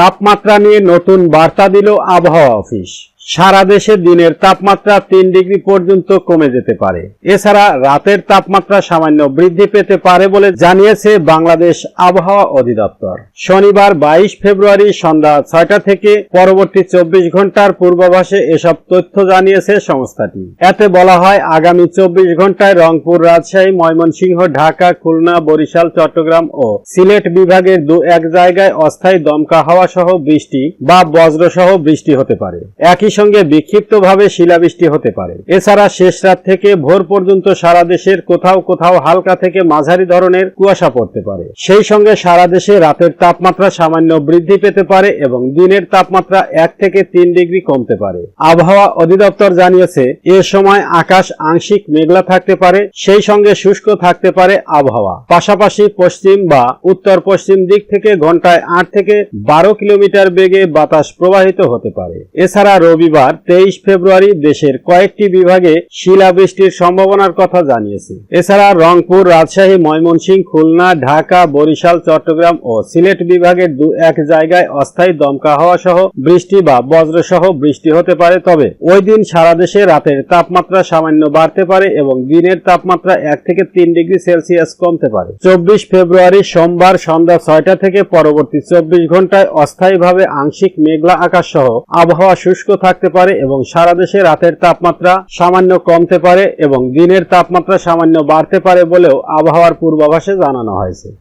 তাপমাত্রা নিয়ে নতুন বার্তা দিল আবহাওয়া অফিস। সারা দেশে দিনের তাপমাত্রা তিন ডিগ্রি পর্যন্ত কমে যেতে পারে। এছাড়া রাতের তাপমাত্রা সামান্য বৃদ্ধি পেতে পারে বলে জানিয়েছে বাংলাদেশ আবহাওয়া অধিদপ্তর। শনিবার বাইশ ফেব্রুয়ারি সন্ধ্যা ছয়টা থেকে পরবর্তী চব্বিশ ঘণ্টার পূর্বাভাসে এসব তথ্য জানিয়েছে সংস্থাটি। এতে বলা হয়, আগামী চব্বিশ ঘন্টায় রংপুর, রাজশাহী, ময়মনসিংহ, ঢাকা, খুলনা, বরিশাল, চট্টগ্রাম ও সিলেট বিভাগের দু এক জায়গায় অস্থায়ী দমকা হাওয়া সহ বৃষ্টি বা বজ্র সহ বৃষ্টি হতে পারে। একই সঙ্গে বিক্ষিপ্তভাবে শিলাবৃষ্টি হতে পারে। এছাড়া শেষ রাত থেকে ভোর পর্যন্ত সারা দেশের কোথাও কোথাও হালকা থেকে মাঝারি ধরনের কুয়াশা পড়তে পারে। সেই সঙ্গে সারা দেশে রাতের তাপমাত্রা সামান্য বৃদ্ধি পেতে পারে এবং দিনের তাপমাত্রা এক থেকে তিন ডিগ্রি কমতে পারে। আবহাওয়া অধিদপ্তর জানিয়েছে, এ সময় আকাশ আংশিক মেঘলা থাকতে পারে, সেই সঙ্গে শুষ্ক থাকতে পারে আবহাওয়া। পাশাপাশি পশ্চিম বা উত্তর পশ্চিম দিক থেকে ঘন্টায় আট থেকে বারো কিলোমিটার বেগে বাতাস প্রবাহিত হতে পারে। এছাড়া রবিবার তেইশ ফেব্রুয়ারি দেশের কয়েকটি বিভাগে শিলাবৃষ্টির সম্ভাবনার কথা জানিয়েছে। এছাড়া রংপুর, রাজশাহী, ময়মনসিংহ, খুলনা, ঢাকা, বরিশাল, চট্টগ্রাম ও সিলেট বিভাগের দু এক জায়গায় অস্থায়ী দমকা হওয়া সহ বৃষ্টি বা বজ্র সহ বৃষ্টি হতে পারে। তবে ওই দিন সারা দেশে রাতের তাপমাত্রা সামান্য বাড়তে পারে এবং দিনের তাপমাত্রা এক থেকে তিন ডিগ্রি সেলসিয়াস কমতে পারে। চব্বিশ ফেব্রুয়ারি সোমবার সন্ধ্যা ছয়টা থেকে পরবর্তী চব্বিশ ঘন্টায় অস্থায়ীভাবে আংশিক মেঘলা আকাশ সহ আবহাওয়া শুষ্ক থাকতে পারে এবং সারা দেশে রাতের তাপমাত্রা সামান্য কমতে পারে এবং দিনের তাপমাত্রা সামান্য বাড়তে পারে বলেও আবহাওয়ার পূর্বাভাসে জানানো হয়েছে।